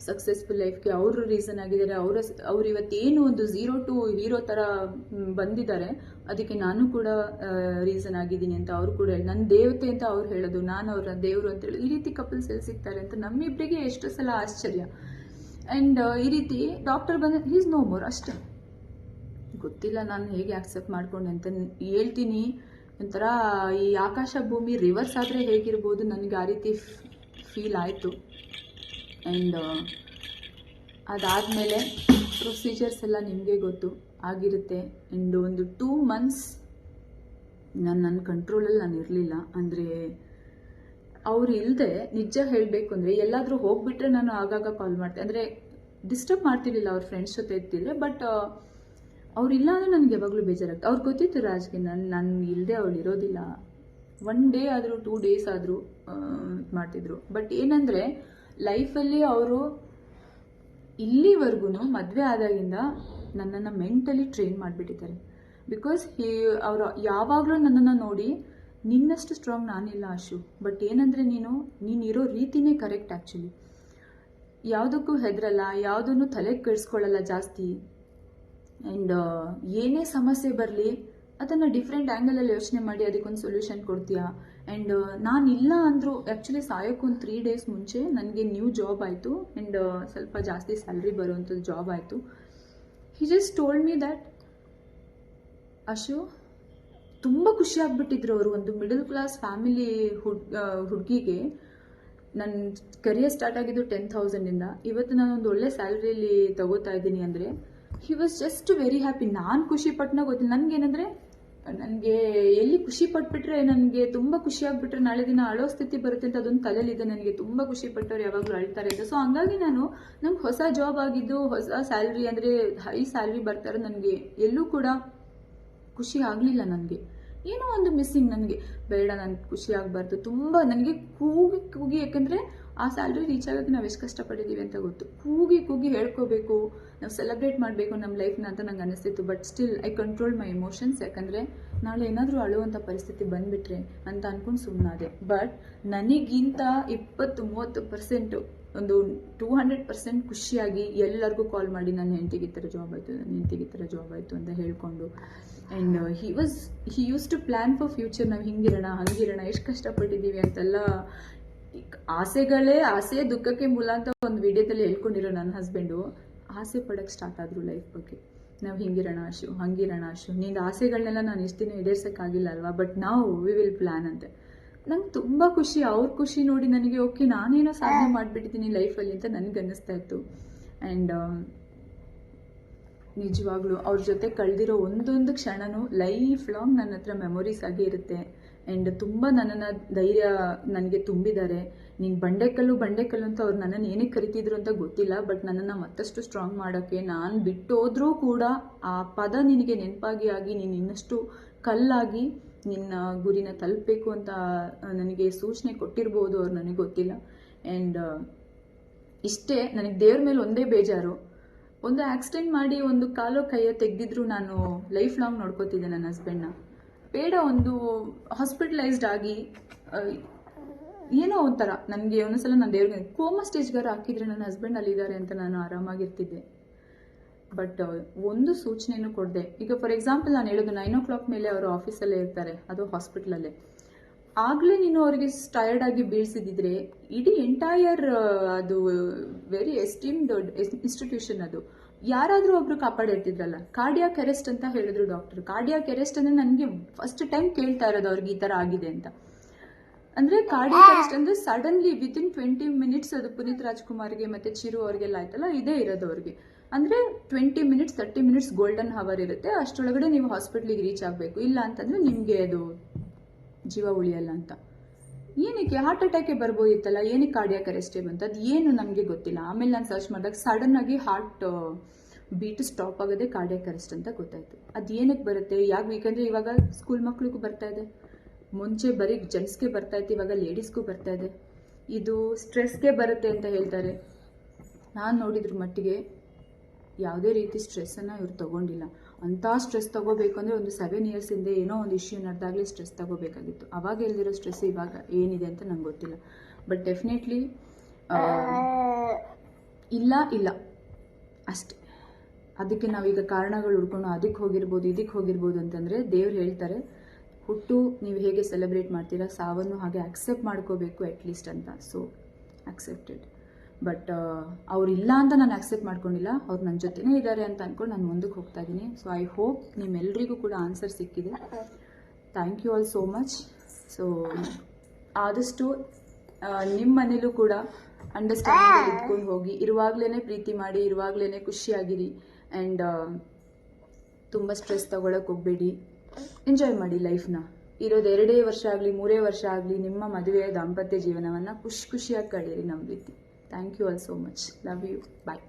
ಸಕ್ಸಸ್ಫುಲ್ ಲೈಫ್ಗೆ ಅವರು ರೀಸನ್ ಆಗಿದ್ದಾರೆ, ಅವರ ಅವ್ರು ಇವತ್ತೇನು ಒಂದು ಝೀರೋ ಟು ಹೀರೋ ಥರ ಬಂದಿದ್ದಾರೆ, ಅದಕ್ಕೆ ನಾನು ಕೂಡ ರೀಸನ್ ಆಗಿದ್ದೀನಿ ಅಂತ ಅವರು ಕೂಡ ಹೇಳಿ ನನ್ನ ದೇವತೆ ಅಂತ ಅವ್ರು ಹೇಳೋದು, ನಾನು ಅವರ ದೇವರು ಅಂತ ಹೇಳಿ ಈ ರೀತಿ ಕಪಲ್ಸ್ ಎಲ್ಲಿ ಸಿಗ್ತಾರೆ ಅಂತ ನಮ್ಮಿಬ್ಬರಿಗೆ ಎಷ್ಟೋ ಸಲ ಆಶ್ಚರ್ಯ. ಆ್ಯಂಡ್ ಈ ರೀತಿ ಡಾಕ್ಟರ್ ಬಂದ ಈಸ್ ನೋ ಮೋರ್ ಅಷ್ಟೇ. ಗೊತ್ತಿಲ್ಲ ನಾನು ಹೇಗೆ ಆಕ್ಸೆಪ್ಟ್ ಮಾಡ್ಕೊಂಡೆ ಅಂತ ಹೇಳ್ತೀನಿ. ಒಂಥರ ಈ ಆಕಾಶ ಭೂಮಿ ರಿವರ್ಸ್ ಆದರೆ ಹೇಗಿರ್ಬೋದು, ನನಗೆ ಆ ರೀತಿ ಫೀಲ್ ಆಯಿತು. ಆ್ಯಂಡ್ ಅದಾದಮೇಲೆ ಪ್ರೊಸೀಜರ್ಸ್ ಎಲ್ಲ ನಿಮಗೆ ಗೊತ್ತು ಆಗಿರುತ್ತೆ. ಆ್ಯಂಡ್ ಒಂದು ಟೂ ಮಂತ್ಸ್ ನಾನು ನನ್ನ ಕಂಟ್ರೋಲಲ್ಲಿ ನಾನು ಇರಲಿಲ್ಲ. ಅಂದರೆ ಅವ್ರು ಇಲ್ಲದೆ ನಿಜ ಹೇಳಬೇಕು ಅಂದರೆ ಎಲ್ಲಾದರೂ ಹೋಗಿಬಿಟ್ರೆ ನಾನು ಆಗಾಗ ಕಾಲ್ ಮಾಡ್ತೆ. ಅಂದರೆ ಡಿಸ್ಟರ್ಬ್ ಮಾಡ್ತಿರ್ಲಿಲ್ಲ ಅವ್ರ ಫ್ರೆಂಡ್ಸ್ ಜೊತೆ ಇರ್ತಿದ್ರೆ ಬಟ್ ಅವ್ರಿಲ್ಲ ಅಂದರೆ ನನಗೆ ಯಾವಾಗಲೂ ಬೇಜಾರಾಗ್ತದೆ. ಅವ್ರು ಗೊತ್ತಿತ್ತು ರಾಜ್ಗೆ ನಾನು ನಾನು ಇಲ್ಲದೆ ಅವಳು ಇರೋದಿಲ್ಲ. ಒನ್ ಡೇ ಆದರೂ ಟೂ ಡೇಸ್ ಆದರೂ ಮಾಡ್ತಿದ್ರು ಬಟ್ ಏನಂದರೆ ಲೈಫಲ್ಲಿ ಅವರು ಇಲ್ಲಿವರೆಗೂ ಮದುವೆ ಆದಾಗಿಂದ ನನ್ನನ್ನು ಮೆಂಟಲಿ ಟ್ರೈನ್ ಮಾಡಿಬಿಟ್ಟಿದ್ದಾರೆ. ಬಿಕಾಸ್ ಹಿ ಅವರು ಯಾವಾಗಲೂ ನನ್ನನ್ನು ನೋಡಿ, ನಿನ್ನಷ್ಟು ಸ್ಟ್ರಾಂಗ್ ನಾನಿಲ್ಲ ಅಶು. ಬಟ್ ಏನಂದರೆ ನೀನು, ನೀನಿರೋ ರೀತಿನೇ ಕರೆಕ್ಟ್ ಆ್ಯಕ್ಚುಲಿ ಯಾವುದಕ್ಕೂ ಹೆದರಲ್ಲ, ಯಾವುದನ್ನು ತಲೆ ಕೆಡಿಸ್ಕೊಳ್ಳಲ್ಲ ಜಾಸ್ತಿ. ಆ್ಯಂಡ್ ಏನೇ ಸಮಸ್ಯೆ ಬರಲಿ, ಅದನ್ನು ಡಿಫ್ರೆಂಟ್ ಆ್ಯಂಗಲಲ್ಲಿ ಯೋಚನೆ ಮಾಡಿ, ಅದಕ್ಕೊಂದು ಸೊಲ್ಯೂಷನ್ ಕೊಡ್ತೀಯಾ? ಆ್ಯಂಡ್ ನಾನು ಇಲ್ಲ ಅಂದರೂ ಆ್ಯಕ್ಚುಲಿ ಸಾಯೋಕ್ಕೆ ಒಂದು ತ್ರೀ ಡೇಸ್ ಮುಂಚೆ ನನಗೆ ನ್ಯೂ ಜಾಬ್ ಆಯಿತು. ಆ್ಯಂಡ್ ಸ್ವಲ್ಪ ಜಾಸ್ತಿ ಸ್ಯಾಲ್ರಿ ಬರುವಂಥದ್ದು ಜಾಬ್ ಆಯಿತು. He just told me that Ashu, ತುಂಬ ಖುಷಿ ಆಗ್ಬಿಟ್ಟಿದ್ರು ಅವರು ಒಂದು ಮಿಡಲ್ ಕ್ಲಾಸ್ ಫ್ಯಾಮಿಲಿ ಹುಡ್ ಹುಡುಗಿಗೆ. ನನ್ನ ಕರಿಯರ್ ಸ್ಟಾರ್ಟ್ ಆಗಿದ್ದು ಟೆನ್ ಥೌಸಂಡಿಂದ ಇವತ್ತು ನಾನು ಒಂದು ಒಳ್ಳೆ ಸ್ಯಾಲ್ರಿಲಿ ತಗೋತಾ ಇದ್ದೀನಿ ಅಂದರೆ he was just very happy ನಾನು ಖುಷಿ ಪಟ್ಟನ ಗೊತ್ತಿಲ್ಲ. ನನಗೇನಂದರೆ ನನಗೆ ಎಲ್ಲಿ ಖುಷಿ ಪಟ್ಬಿಟ್ರೆ, ನನಗೆ ತುಂಬ ಖುಷಿ ಆಗ್ಬಿಟ್ರೆ ನಾಳೆ ದಿನ ಅಳೋ ಸ್ಥಿತಿ ಬರುತ್ತೆ ಅಂತ ಅದೊಂದು ತಲೆಯಲ್ಲಿದೆ. ನನಗೆ ತುಂಬ ಖುಷಿ ಪಟ್ಟವ್ರು ಯಾವಾಗಲೂ ಅಳ್ತಾರೆ ಅಂತ. ಸೊ ಹಂಗಾಗಿ ನಾನು ನಂಗೆ ಹೊಸ ಜಾಬ್ ಆಗಿದ್ದು, ಹೊಸ ಸ್ಯಾಲ್ರಿ ಅಂದರೆ ಹೈ ಸ್ಯಾಲ್ರಿ ಬರ್ತಾರೆ ನನಗೆ ಎಲ್ಲೂ ಕೂಡ ಖುಷಿ ಆಗಲಿಲ್ಲ ನನಗೆ. ಏನೋ ಒಂದು ಮಿಸ್ಸಿಂಗ್ ನನಗೆ. ಬೇಡ, ನಾನು ಖುಷಿ ಆಗಬಾರ್ದು ತುಂಬ ನನಗೆ ಕೂಗಿ ಕೂಗಿ, ಯಾಕಂದರೆ ಆ ಸ್ಯಾಲ್ರಿ ರೀಚ್ ಆಗೋಕ್ಕೆ ನಾವು ಎಷ್ಟು ಕಷ್ಟಪಟ್ಟಿದ್ದೀವಿ ಅಂತ ಗೊತ್ತು. ಕೂಗಿ ಕೂಗಿ ಹೇಳ್ಕೋಬೇಕು, ನಾವು ಸೆಲೆಬ್ರೇಟ್ ಮಾಡಬೇಕು ನಮ್ಮ ಲೈಫ್ನ ಅಂತ ನಂಗೆ ಅನಿಸ್ತಿತ್ತು. But still I control my emotions ಯಾಕಂದರೆ ನಾಳೆ ಏನಾದರೂ ಅಳುವಂಥ ಪರಿಸ್ಥಿತಿ ಬಂದುಬಿಟ್ರೆ ಅಂತ ಅಂದ್ಕೊಂಡು ಸುಮ್ಮನಾದೆ ಬಟ್ ನನಗಿಂತ ಇಪ್ಪತ್ತು ಮೂವತ್ತು ಪರ್ಸೆಂಟು ಒಂದು ಟೂ ಹಂಡ್ರೆಡ್ ಪರ್ಸೆಂಟ್ ಖುಷಿಯಾಗಿ ಎಲ್ಲರಿಗೂ ಕಾಲ್ ಮಾಡಿ, ನನ್ನ ಹೆಂಡತಿಗೆ ಈ ಥರ ಜಾಬ್ ಆಯಿತು, ನನ್ನ ಹೆಂಡತಿಗೆ ಈ ಥರ ಜಾಬ್ ಆಯಿತು ಅಂತ ಹೇಳ್ಕೊಂಡು. And he was he used to plan for future ನಾವು ಹಿಂಗಿರೋಣ ಹಂಗಿರೋಣ ಎಷ್ಟು ಕಷ್ಟಪಟ್ಟಿದ್ದೀವಿ ಅಂತೆಲ್ಲ ಆಸೆಗಳೇ ಆಸೆ ದುಃಖಕ್ಕೆ ಮೂಲ ಅಂತ ಒಂದು ವಿಡಿಯೋದಲ್ಲಿ ಹೇಳ್ಕೊಂಡಿರೋ ನನ್ನ ಹಸ್ಬೆಂಡು ಆಸೆ ಪಡೋಕ್ಕೆ ಸ್ಟಾರ್ಟ್ ಆದರು ಲೈಫ್ ಬಗ್ಗೆ. ನಾವು ಹಿಂಗಿರೋಣ ಅಶು ಹಂಗಿರೋಣ ಅಶು ನಿಂದು ಆಸೆಗಳನ್ನೆಲ್ಲ ನಾನು ಎಷ್ಟು ದಿನ ಈಡೇರ್ಸೋಕ್ಕಾಗಿಲ್ಲ ಅಲ್ವಾ? ಬಟ್ ನಾವು ವಿ ವಿಲ್ ಪ್ಲ್ಯಾನ್ ಅಂತೆ. ನಂಗೆ ತುಂಬ ಖುಷಿ ಅವ್ರ ಖುಷಿ ನೋಡಿ ನನಗೆ ಓಕೆ ನಾನೇನೋ ಸಾಧನೆ ಮಾಡಿಬಿಟ್ಟಿದ್ದೀನಿ ಲೈಫಲ್ಲಿ ಅಂತ ನನಗೆ ಅನ್ನಿಸ್ತಾ ಇತ್ತು ಆ್ಯಂಡ್ ನಿಜವಾಗ್ಲೂ ಅವ್ರ ಜೊತೆ ಕಳೆದಿರೋ ಒಂದೊಂದು ಕ್ಷಣನೂ ಲೈಫ್ ಲಾಂಗ್ ನನ್ನ ಹತ್ರ ಮೆಮೊರೀಸ್ ಆಗಿ ಇರುತ್ತೆ. ಆ್ಯಂಡ್ ತುಂಬ ನನ್ನನ್ನು ಧೈರ್ಯ ನನಗೆ ತುಂಬಿದ್ದಾರೆ. ನೀನು ಬಂಡೆಕಲ್ಲು ಬಂಡೆಕಲ್ಲು ಅಂತ ಅವ್ರು ನನ್ನನ್ನು ಏನಕ್ಕೆ ಕರಿತಿದ್ರು ಅಂತ ಗೊತ್ತಿಲ್ಲ, ಬಟ್ ನನ್ನನ್ನು ಮತ್ತಷ್ಟು ಸ್ಟ್ರಾಂಗ್ ಮಾಡೋಕ್ಕೆ ನಾನು ಬಿಟ್ಟೋದ್ರೂ ಕೂಡ ಆ ಪದ ನಿನಗೆ ನೆನಪಾಗಿ ಆಗಿ ನೀನು ಇನ್ನಷ್ಟು ಕಲ್ಲಾಗಿ ನಿನ್ನ ಗುರಿನ ತಲುಪಬೇಕು ಅಂತ ನನಗೆ ಸೂಚನೆ ಕೊಟ್ಟಿರ್ಬೋದು ಅವ್ರು ನನಗೆ ಗೊತ್ತಿಲ್ಲ. ಆ್ಯಂಡ್ ಇಷ್ಟೇ, ನನಗೆ ದೇವ್ರ ಮೇಲೆ ಒಂದೇ ಬೇಜಾರು. ಒಂದು ಆಕ್ಸಿಡೆಂಟ್ ಮಾಡಿ ಒಂದು ಕಾಲು ಕೈಯ ತೆಗೆದಿದ್ರು ನಾನು ಲೈಫ್ ಲಾಂಗ್ ನೋಡ್ಕೋತಿದ್ದೆ ನನ್ನ ಹಸ್ಬೆಂಡ್ನ ಬೇಡ ಒಂದು ಹಾಸ್ಪಿಟಲೈಸ್ಡ್ ಆಗಿ ಏನೋ ಒಂಥರ ನನಗೆ ಒಂದೊಂದ್ಸಲ ನಾನು ದೇವ್ರಿಗೆ ಕೋಮಾ ಸ್ಟೇಜ್ಗಾರ ಹಾಕಿದ್ರೆ ನನ್ನ ಹಸ್ಬೆಂಡ್ ಅಲ್ಲಿದ್ದಾರೆ ಅಂತ ನಾನು ಆರಾಮಾಗಿರ್ತಿದ್ದೆ. ಬಟ್ ಒಂದು ಸೂಚನೆಯೂ ಕೊಡದೆ. ಈಗ ಫಾರ್ ಎಕ್ಸಾಂಪಲ್ ನಾನು ಹೇಳೋದು ನೈನ್ ಓ ಕ್ಲಾಕ್ ಮೇಲೆ ಅವರು ಆಫೀಸಲ್ಲೇ ಇರ್ತಾರೆ, ಅದು ಹಾಸ್ಪಿಟ್ಲಲ್ಲೇ ಆಗಲೇ ನೀನು ಅವರಿಗೆ ಟಯರ್ಡ್ ಆಗಿ ಬೀಳ್ಸಿದಿದ್ರೆ, ಇಡೀ ಎಂಟೈರ್ ಅದು ವೆರಿ ಎಸ್ಟೀಮ್ಡ್ ಇನ್ಸ್ಟಿಟ್ಯೂಷನ್ ಅದು. ಯಾರಾದರೂ ಒಬ್ರು ಕಾಪಾಡಿರ್ತಿದ್ರಲ್ಲ ಕಾರ್ಡಿಯಾ ಕೆರೆಸ್ಟ್ ಅಂತ ಹೇಳಿದ್ರು ಡಾಕ್ಟರ್ ಕಾರ್ಡಿಯಾ ಕೆರೆಸ್ಟ್ ಅಂದರೆ ನನಗೆ ಫಸ್ಟ್ ಟೈಮ್ ಕೇಳ್ತಾ ಇರೋದು ಅವ್ರಿಗೆ ಈ ಥರ ಆಗಿದೆ ಅಂತ. ಅಂದರೆ ಕಾರ್ಡಿಯಾಕ್ ಅರೆಸ್ಟ್ ಅಂದರೆ ಸಡನ್ಲಿ ವಿತಿನ್ ಟ್ವೆಂಟಿ ಮಿನಿಟ್ಸ್ ಅದು ಪುನೀತ್ ರಾಜ್ಕುಮಾರ್ಗೆ ಮತ್ತು ಚಿರು ಅವ್ರಿಗೆಲ್ಲ ಆಯ್ತಲ್ಲ, ಇದೇ ಇರೋದು ಅವ್ರಿಗೆ. ಅಂದರೆ twenty minutes thirty minutes golden hour ಇರುತ್ತೆ, ಅಷ್ಟರೊಳಗಡೆ ನೀವು ಹಾಸ್ಪಿಟ್ಲಿಗೆ ರೀಚ್ ಆಗಬೇಕು. ಇಲ್ಲ ಅಂತಂದರೆ ನಿಮಗೆ ಅದು ಜೀವ ಉಳಿಯಲ್ಲ ಅಂತ. ಏನಕ್ಕೆ ಹಾರ್ಟ್ ಅಟ್ಯಾಕೆ ಬರ್ಬೋದಿತ್ತಲ್ಲ? ಏನಕ್ಕೆ ಕಾರ್ಡಿಯಾಕ್ ಅರೆಸ್ಟೇ ಬಂತು ಅದು ಏನು ನಮಗೆ ಗೊತ್ತಿಲ್ಲ. ಆಮೇಲೆ ನಾನು ಸರ್ಚ್ ಮಾಡಿದಾಗ ಸಡನ್ ಆಗಿ ಹಾರ್ಟ್ ಬೀಟ್ ಸ್ಟಾಪ್ ಆಗೋದೇ ಕಾರ್ಡಿಯಾಕ್ ಅರೆಸ್ಟ್ ಅಂತ ಗೊತ್ತಾಯಿತು. ಅದು ಏನಕ್ಕೆ ಬರುತ್ತೆ? ಯಾಕೆ ಬೇಕಂದ್ರೆ ಇವಾಗ ಸ್ಕೂಲ್ ಮಕ್ಳಿಗೂ ಬರ್ತಾ ಇದೆ. ಮುಂಚೆ ಬರೀ ಜೆಂಟ್ಸ್ಗೆ ಬರ್ತಾ ಇತ್ತು, ಇವಾಗ ಲೇಡೀಸ್ಗೂ ಬರ್ತಾ ಇದೆ. ಇದು ಸ್ಟ್ರೆಸ್ಗೆ ಬರುತ್ತೆ ಅಂತ ಹೇಳ್ತಾರೆ. ನಾನು ನೋಡಿದ್ರ ಮಟ್ಟಿಗೆ ಯಾವುದೇ ರೀತಿ ಸ್ಟ್ರೆಸ್ಸನ್ನು ಇವ್ರು ತೊಗೊಂಡಿಲ್ಲ. ಅಂಥ ಸ್ಟ್ರೆಸ್ ತೊಗೋಬೇಕು ಅಂದರೆ ಒಂದು ಸೆವೆನ್ ಇಯರ್ಸ್ ಹಿಂದೆ ಏನೋ ಒಂದು ಇಶ್ಯೂ ನಡೆದಾಗಲೇ ಸ್ಟ್ರೆಸ್ ತಗೋಬೇಕಾಗಿತ್ತು. ಅವಾಗ ಎಲ್ಲಿರೋ ಸ್ಟ್ರೆಸ್ ಇವಾಗ ಏನಿದೆ ಅಂತ ನಂಗೆ ಗೊತ್ತಿಲ್ಲ. ಬಟ್ ಡೆಫಿನೆಟ್ಲಿ ಇಲ್ಲ ಇಲ್ಲ. ಅಷ್ಟೇ. ಅದಕ್ಕೆ ನಾವೀಗ ಕಾರಣಗಳು ಹುಡ್ಕೊಂಡು ಅದಕ್ಕೆ ಹೋಗಿರ್ಬೋದು, ಇದಕ್ಕೆ ಹೋಗಿರ್ಬೋದು ಅಂತಂದರೆ ದೇವ್ರು ಹೇಳ್ತಾರೆ, ಹುಟ್ಟು ನೀವು ಹೇಗೆ ಸೆಲೆಬ್ರೇಟ್ ಮಾಡ್ತೀರಾ, ಸಾವನ್ನು ಹಾಗೆ ಅಕ್ಸೆಪ್ಟ್ ಮಾಡ್ಕೋಬೇಕು ಅಟ್ಲೀಸ್ಟ್ ಅಂತ. ಸೊ ಅಕ್ಸೆಪ್ಟೆಡ್ ಬಟ್ ಅವರಿಲ್ಲ ಇಲ್ಲ ಅಂತ ನಾನು ಆಕ್ಸೆಪ್ಟ್ ಮಾಡ್ಕೊಂಡಿಲ್ಲ. ಅವ್ರು ನನ್ನ ಜೊತೆನೇ ಇದ್ದಾರೆ ಅಂತ ಅಂದ್ಕೊಂಡು ನಾನು ಮುಂದಕ್ಕೆ ಹೋಗ್ತಾ ಇದ್ದೀನಿ. ಸೊ ಐ ಹೋಪ್ ನಿಮ್ಮೆಲ್ಲರಿಗೂ ಕೂಡ ಆನ್ಸರ್ ಸಿಕ್ಕಿದೆ. Thank you all so much so ಆದಷ್ಟು ನಿಮ್ಮ ಮನೇಲೂ ಕೂಡ ಅಂಡರ್ಸ್ಟ್ಯಾಂಡಿಂಗ್ ಇಟ್ಕೊಂಡು ಹೋಗಿ. ಇರುವಾಗಲೇ ಪ್ರೀತಿ ಮಾಡಿ ಇರುವಾಗಲೇ ಖುಷಿಯಾಗಿರಿ. ಆ್ಯಂಡ್ ತುಂಬ ಸ್ಟ್ರೆಸ್ ತಗೊಳಕ್ಕೆ ಹೋಗಬೇಡಿ. ಎಂಜಾಯ್ ಮಾಡಿ ಲೈಫ್ನ ಇರೋದು ಎರಡೇ ವರ್ಷ ಆಗಲಿ, ಮೂರೇ ವರ್ಷ ಆಗಲಿ ನಿಮ್ಮ ಮದುವೆಯ ದಾಂಪತ್ಯ ಜೀವನವನ್ನು ಖುಷಿ ಖುಷಿಯಾಗಿ ಕಳೀರಿ ನಮ್ಮ ರೀತಿ Thank you all so much. Love you. Bye.